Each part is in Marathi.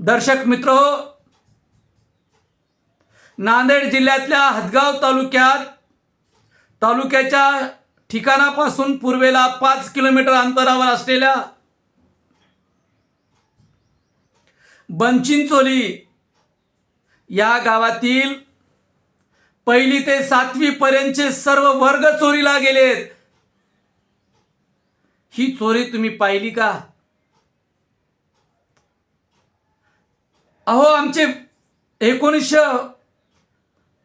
दर्शक मित्र नांदेड जिल्ह्यातल्या हदगाव तालुक्यात तालुक्याच्या ठिकाणापासून पूर्वेला पाच किलोमीटर अंतरावर असलेल्या बनचिंचोली या गावातील पहिली ते सातवी पर्यंतचे सर्व वर्ग चोरीला गेलेत. ही चोरी तुम्ही पाहिली का? अहो आमचे एकोणीसशे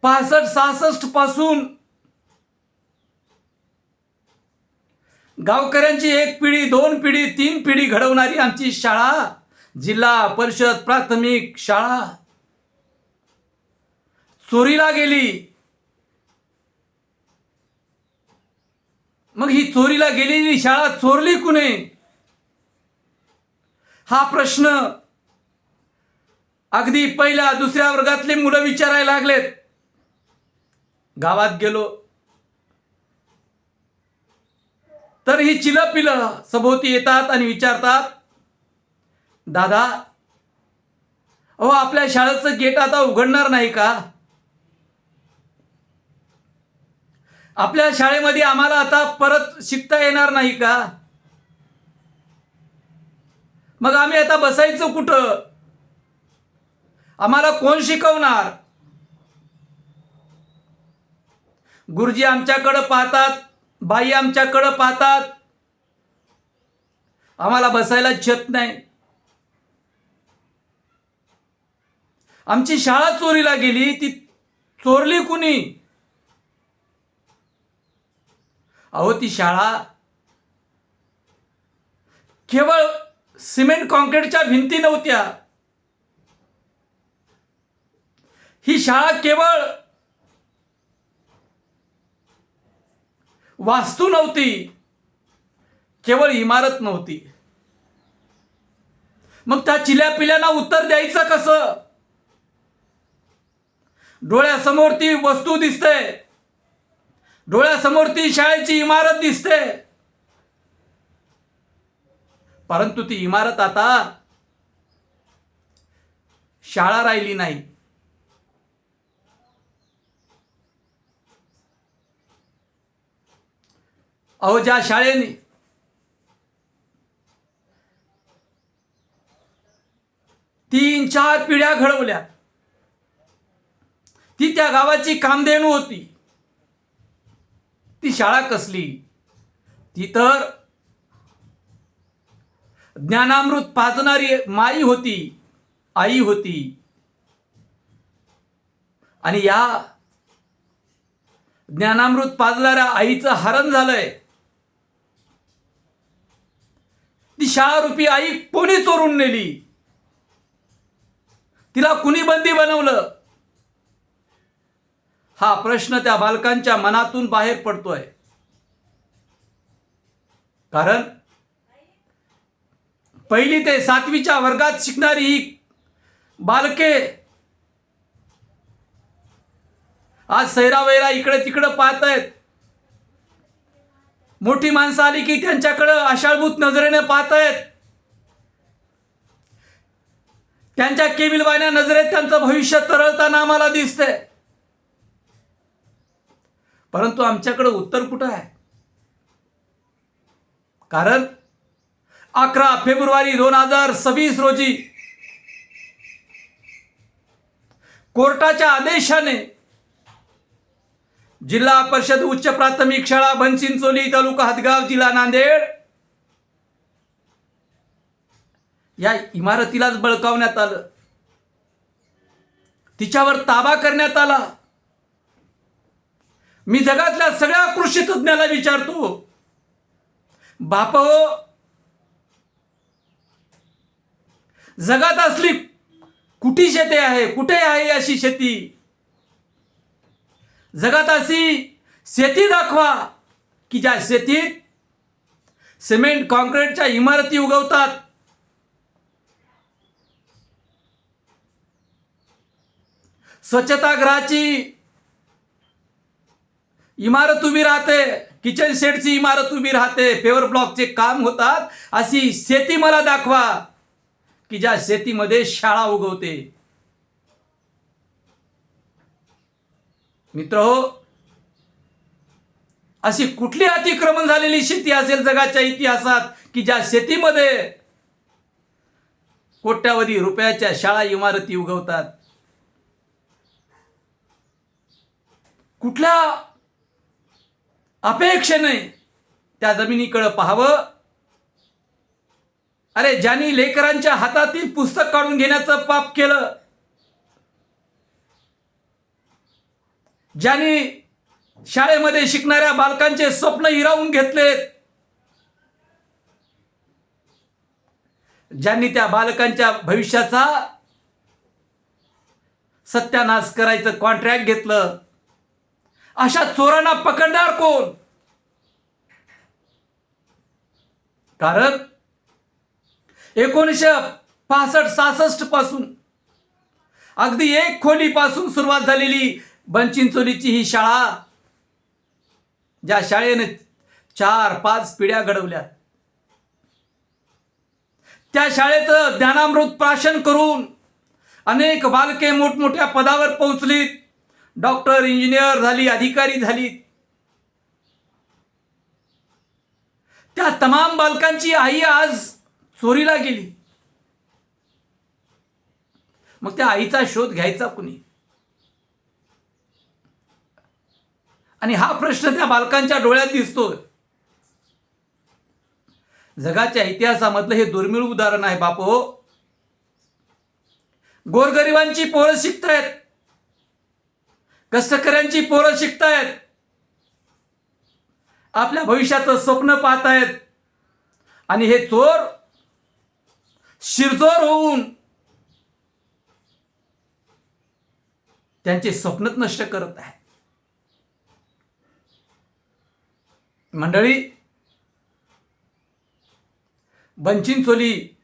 पासष्ट सहासष्टपासून गावकऱ्यांची एक पिढी दोन पिढी तीन पिढी घडवणारी आमची शाळा जिल्हा परिषद प्राथमिक शाळा. चोरीला गेली. मग ही चोरीला गेलेली शाळा चोरली कुणे? हा प्रश्न अगदी पहिल्या दुसऱ्या वर्गातले मुलं विचारायला लागलेत. गावात गेलो. तर ही चिलं पिलं सभोवती येतात आणि विचारतात दादा अहो आपल्या शाळेचं गेट आता उघडणार नाही का? आपल्या शाळेमध्ये आम्हाला आता परत शिकता येणार नाही का? मग आम्ही आता बसायचं कुठं? आम्हाला कोण शिकवणार? गुरुजी आमच्याकडं पाहतात बाई आमच्याकडं पाहतात. आम्हाला बसायला छत नाही. आमची शाळा चोरीला गेली ती चोरली कुणी? अहो ती शाळा केवळ सिमेंट कॉन्क्रीटच्या भिंती नव्हत्या. ही शाळा केवळ वास्तू नव्हती केवळ इमारत नव्हती. मग त्या चिल्या पिल्यांना उत्तर द्यायचं कसं? डोळ्यासमोर ती वस्तू दिसते. डोळ्यासमोर ती शाळेची इमारत दिसते. परंतु ती इमारत आता शाळा राहिली नाही. अहो ज्या शाळेने तीन चार पिढ्या घडवल्या ती त्या गावाची कामधेनू होती. ती शाळा कसली? ती तर ज्ञानामृत पाजणारी माई होती आई होती. आणि या ज्ञानामृत पाजणाऱ्या आईचं हरण झालंय. ती शहा रुपी आई कोणी चोरून नेली? तिला कुणी बंदी बनवलं? हा प्रश्न त्या बालकांच्या मनातून बाहेर पडतोय. कारण पहिली ते सातवीच्या वर्गात शिकणारी ही बालके आज सैरावैरा इकडे तिकडं पाहत आहेत मोठी माणसं आली की त्यांच्याकडं आषाढभूत नजरेने पाहत आहेत त्यांच्या केविलवाण्या नजरेत त्यांचं भविष्य तरळताना आम्हाला दिसतंय. परंतु आमच्याकडं उत्तर कुठं आहे? कारण अकरा फेब्रुवारी दोन हजार सव्वीस रोजी कोर्टाच्या आदेशाने जिल्हा परिषद उच्च प्राथमिक शाळा बनचिंचोली तालुका हदगाव जिल्हा नांदेड. या इमारतीलाच बळकावण्यात आलं. तिच्यावर ताबा करण्यात आला. मी जगातल्या सगळ्या कृषी तज्ज्ञाला विचारतो बाप हो जगात असली कुठी शेती आहे? कुठे आहे अशी शेती? जगात अशी शेती दाखवा की ज्या शेतीत सिमेंट कॉन्क्रीटच्या इमारती उगवतात. स्वच्छतागृहाची इमारत उभी राहते किचन शेडची इमारत उभी राहते पेवर ब्लॉकचे काम होतात. अशी शेती मला दाखवा की ज्या शेतीमध्ये शाळा उगवते. मित्र हो अशी कुठली अतिक्रमण झालेली शेती असेल जगाच्या इतिहासात की ज्या शेतीमध्ये कोट्यावधी रुपयाच्या शाळा इमारती उगवतात? कुठल्या अपेक्षेने त्या जमिनीकडं पाहावं? अरे ज्यांनी लेकरांच्या हातातील पुस्तक काढून घेण्याचं पाप केलं ज्यांनी शाळेमध्ये शिकणाऱ्या बालकांचे स्वप्न हिरावून घेतलेत ज्यांनी त्या बालकांच्या भविष्याचा सत्यानाश करायचं कॉन्ट्रॅक्ट घेतलं अशा चोरांना पकडणार कोण? कारण एकोणीसशे पासष्ट सहासष्टपासून अगदी एक खोलीपासून सुरुवात झालेली बनचिंचोलीची ही शाळा ज्या शाळेने चार पाच पिढ्या घडवल्या. त्या शाळेचं ज्ञानामृत प्राशन करून अनेक बालके मोठमोठ्या पदावर पोहोचलीत. डॉक्टर इंजिनियर झाली अधिकारी झाली. त्या तमाम बालकांची आई आज चोरीला गेली. मग त्या आईचा शोध घ्यायचा कुणी? आणि हा प्रश्न त्या बालकांच्या डोळ्यात दिसतोय. जगाच्या इतिहासामधलं हे दुर्मिळ उदाहरण आहे बापो. गोरगरिबांची पोरं शिकतायत. कष्टकऱ्यांची पोरं शिकतायत. आपल्या भविष्याचं स्वप्न पाहतायत. आणि हे चोर शिरजोर होऊन त्यांचे स्वप्नच नष्ट करत आहे मंडळी बंचिंचोली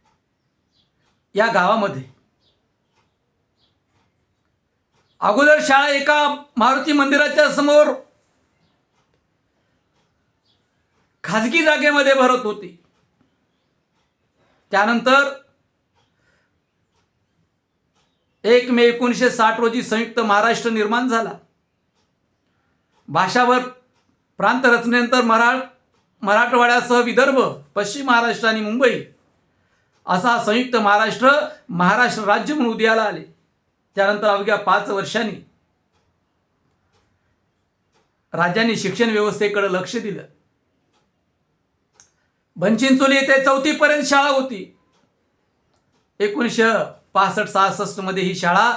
या गावामध्ये अगोदर शाळा एका मारुती मंदिराच्या समोर खाजगी जागेमध्ये भरत होती. त्यानंतर एक मे एकोणीसशे साठ रोजी संयुक्त महाराष्ट्र निर्माण झाला. भाषावर प्रांत रचनेनंतर मराठ मराठवाड्यासह विदर्भ पश्चिम महाराष्ट्र आणि मुंबई असा संयुक्त महाराष्ट्र महाराष्ट्र राज्य म्हणून उदयाला आले. त्यानंतर अवघ्या पाच वर्षांनी राज्यांनी शिक्षण व्यवस्थेकडे लक्ष दिलं. बनचिंचोली येथे चौथीपर्यंत शाळा होती. एकोणीसशे पासष्ट सहासष्टमध्ये ही शाळा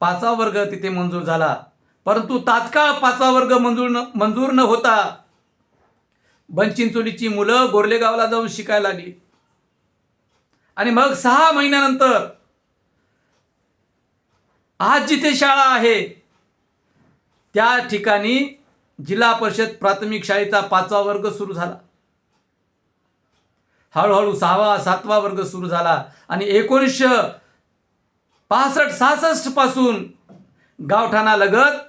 पाचवा वर्ग तिथे मंजूर झाला. परंतु तात्काळ पाचवा वर्ग मंजूर न मंजूर न होता बनचिंचोलीची मुलं गोरलेगावला जाऊन शिकायला लागली. आणि मग सहा महिन्यानंतर आज जिथे शाळा आहे त्या ठिकाणी जिल्हा परिषद प्राथमिक शाळेचा पाचवा वर्ग सुरू झाला. हळूहळू सहावा सातवा वर्ग सुरू झाला आणि एकोणीसशे पासष्ट सहासष्टपासून गावठाणा लगत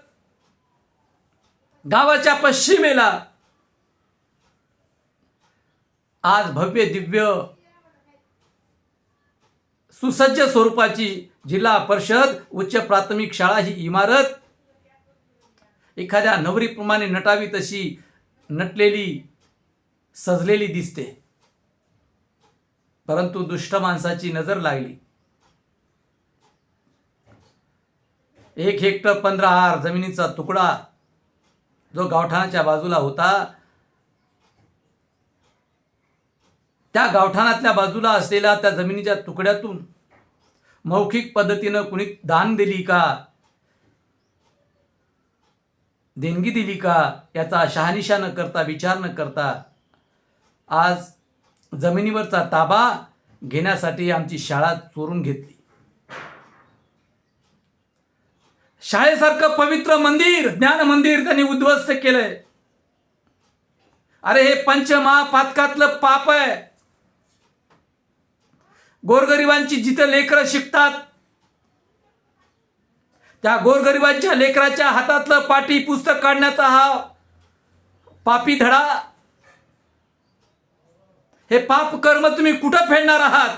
गावाच्या पश्चिमेला. आज भव्य दिव्य सुसज्ज स्वरूपाची जिल्हा परिषद उच्च प्राथमिक शाळा ही इमारत. एखाद्या नवरीप्रमाणे नटावी तशी नटलेली सजलेली दिसते. परंतु दुष्ट माणसाची नजर लागली. एक हेक्टर पंधरा हार जमिनीचा तुकडा जो गावठाणाच्या बाजूला होता त्या गावठाणातल्या बाजूला असलेल्या त्या जमिनीच्या तुकड्यातून मौखिक पद्धतीनं कुणी दान दिली का? देणगी दिली का? याचा शहानिशा न करता विचार न करता आज जमिनीवरचा ताबा घेण्यासाठी आमची शाळा चोरून घेतली. शाळेसारखं पवित्र मंदिर ज्ञान मंदिर त्यांनी उद्ध्वस्त केलंय. अरे हे पंचमहापातकातलं पाप आहे. गोरगरिबांची जिथे लेकरं शिकतात त्या गोरगरिबांच्या लेकराच्या हातातलं पाठी पुस्तक काढण्याचा हा पापी धडा. हे पाप कर्म तुम्ही कुठं फेडणार आहात?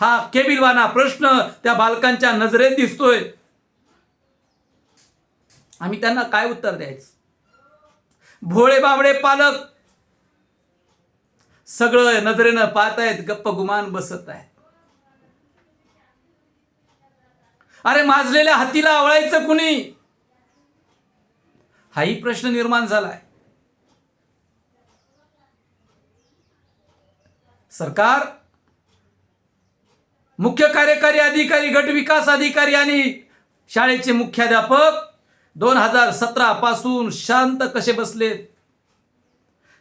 हा केबिलवाना प्रश्न त्या बालकांच्या नजरेत दिसतोय. आम्ही त्यांना काय उत्तर द्यायचं? भोळे बाबडे पालक! सगळं नजरेनं पाहतायत गप्प गुमान बसत आहेत अरे माजलेल्या हातीला आवळायचं कुणी? हाही प्रश्न निर्माण झालाय. सरकार मुख्य कार्यकारी अधिकारी गट विकास अधिकारी आणि शाळेचे मुख्याध्यापक दोन हजार सतरा पासून शांत कसे बसलेत?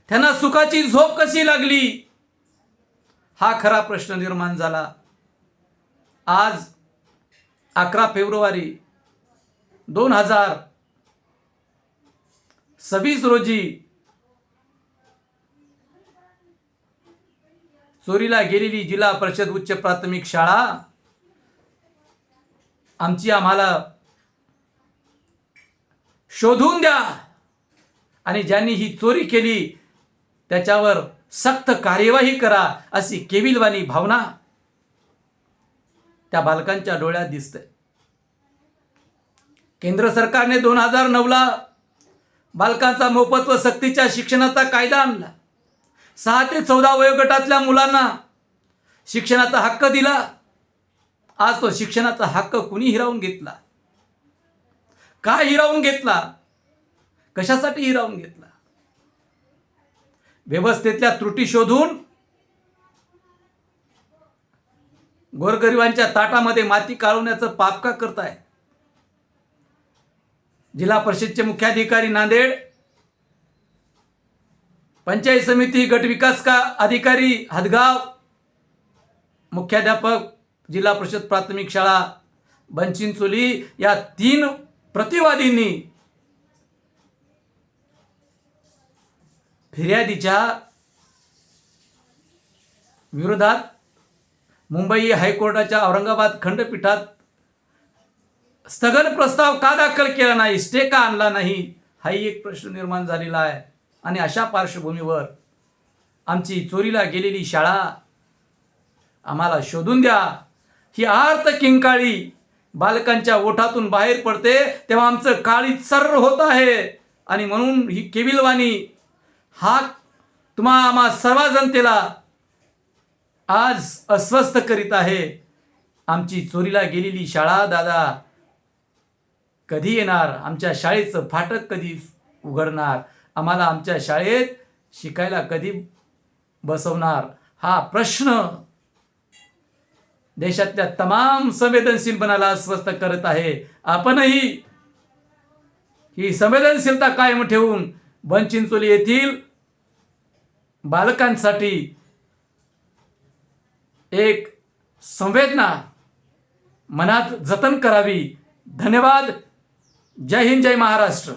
त्यांना सुखाची झोप कशी लागली? हा खरा प्रश्न निर्माण झाला. आज अकरा फेब्रुवारी दोन हजार सव्वीस रोजी चोरीला गेलेली जिल्हा परिषद उच्च प्राथमिक शाळा आमची आम्हाला शोधून द्या. आणि ज्यांनी ही चोरी केली त्याच्यावर सक्त कार्यवाही करा अशी केविलवाणी भावना त्या बालकांच्या डोळ्यात दिसते केंद्र सरकारने दोन हजार नऊला बालकांचा मोफत व सक्तीच्या शिक्षणाचा कायदा आणला. सहा ते चौदा वयोगटातल्या मुलांना शिक्षणाचा हक्क दिला. आज तो शिक्षणाचा हक्क कुणी हिरावून घेतला? का हिरावून घेतला? कशासाठी हिरावून घेतला? व्यवस्थेतल्या त्रुटी शोधून गोरगरिबांच्या ताटामध्ये माती काढवण्याचं पाप का करताय? जिल्हा परिषदचे मुख्याधिकारी नांदेड पंचायत समिती गट विकास का अधिकारी हदगाव मुख्याध्यापक जिल्हा परिषद प्राथमिक शाळा बनचिंचोली या तीन प्रतिवादींनी फिर्यादीच्या विरोधात मुंबई हायकोर्टाच्या औरंगाबाद खंडपीठात स्थगन प्रस्ताव का दाखल केला नाही स्टे का आणला नाही हाही एक प्रश्न निर्माण झालेला आहे. आणि अशा पार्श्वभूमीवर आमची चोरीला गेलेली शाळा आम्हाला शोधून द्या. ही आर्त किंकाळी बालकांच्या ओठातून बाहेर पडते तेव्हा आमचं काळी सर्र होत आहे. आणि म्हणून ही केविलवाणी हा तुम्हा आम्हा सर्व जनतेला आज अस्वस्थ करीत आहे. आमची चोरीला गेलेली शाळा दादा कधी येणार? आमच्या शाळेचं फाटक कधी उघडणार? आम्हाला आमच्या शाळेत शिकायला कधी बसवणार? हा प्रश्न देशातल्या तमाम संवेदनशीलपणाला अस्वस्थ करत आहे. आपणही ही संवेदनशीलता कायम ठेवून बनचिंचोली येथील बालकांसाठी एक संवेदना मनात जतन करावी. धन्यवाद. जय हिंद जय महाराष्ट्र.